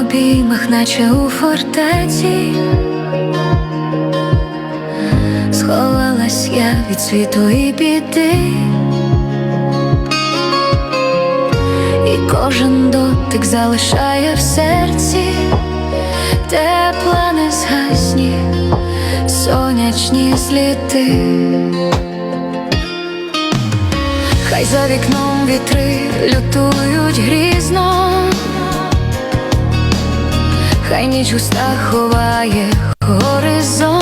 обіймах, наче у фортеці. Сховалась я від світу і біди. І кожен дотик залишає в серці тепла незгасні сонячні сліди. Хай за вікном вітри лютують грізно, хай ніч густа ховає горизонт.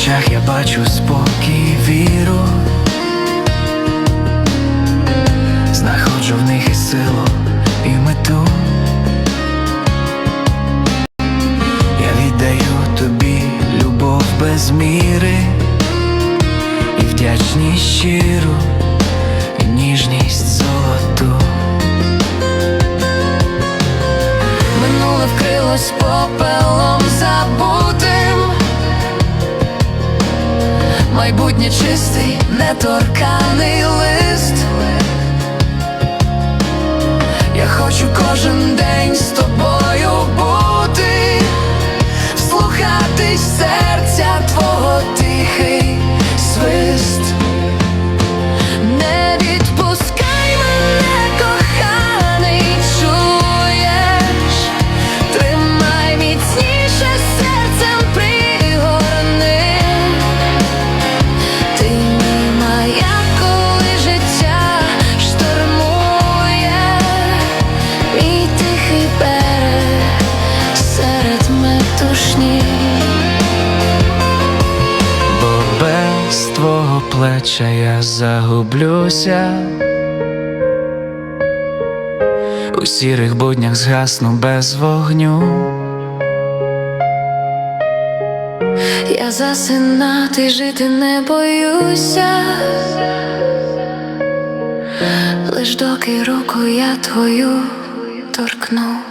Очах я бачу спокій, віру. Знаходжу в них і силу, і мету. Я віддаю тобі любов без міри, і вдячність щиру, і ніжність золоту. Минуле вкрилось попелом майбутнє чистий, неторканий лист. Я хочу кожен метушні. Бо без твого плеча я загублюся. У сірих буднях згасну без вогню. Я засинати жити не боюся, лиш доки руку я твою торкну.